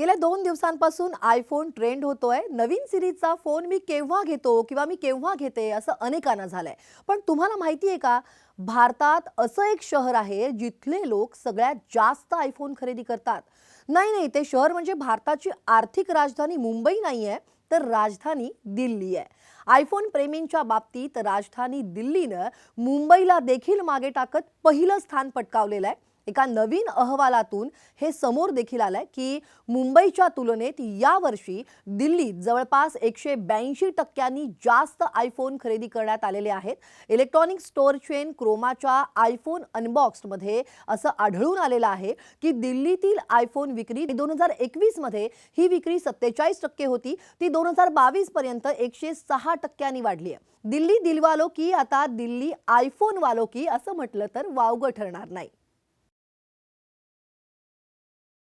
गेल्या दोन दिवसांपासून आयफोन ट्रेंड होतोय. नवीन सिरीजचा फोन मी केव्हा घेतो किंवा मी केव्हा घेते असं अनेकांना झालंय. पण तुम्हाला माहिती आहे का? भारतात असं एक शहर आहे जिथले लोक सगळ्यात जास्त आयफोन खरेदी करतात. नाही नाही ते शहर म्हणजे भारताची आर्थिक राजधानी मुंबई नाही आहे तर राजधानी दिल्ली आहे. आयफोन प्रेमींच्या बाबतीत राजधानी दिल्लीनं मुंबईला देखील मागे टाकत पहिलं स्थान पटकावलेलं आहे. एका नवीन अहवालातून हे समोर देखील आलंय की मुंबईच्या तुलनेत यावर्षी दिल्लीत जवळपास एकशे ब्याऐंशी टक्क्यांनी जास्त आयफोन खरेदी करण्यात आलेले आहेत. इलेक्ट्रॉनिक स्टोअर चेन क्रोमाच्या आयफोन अनबॉक्समध्ये असं आढळून आलेलं आहे की दिल्लीतील आयफोन विक्री दोन हजार एकवीसमध्ये ही विक्री सत्तेचाळीस टक्के होती. ती दोन हजार बावीस पर्यंत एकशे सहा टक्क्यांनी वाढली आहे. दिल्ली दिलवालो की आता दिल्ली आयफोन वालो की असं म्हटलं तर वावगं ठरणार नाही.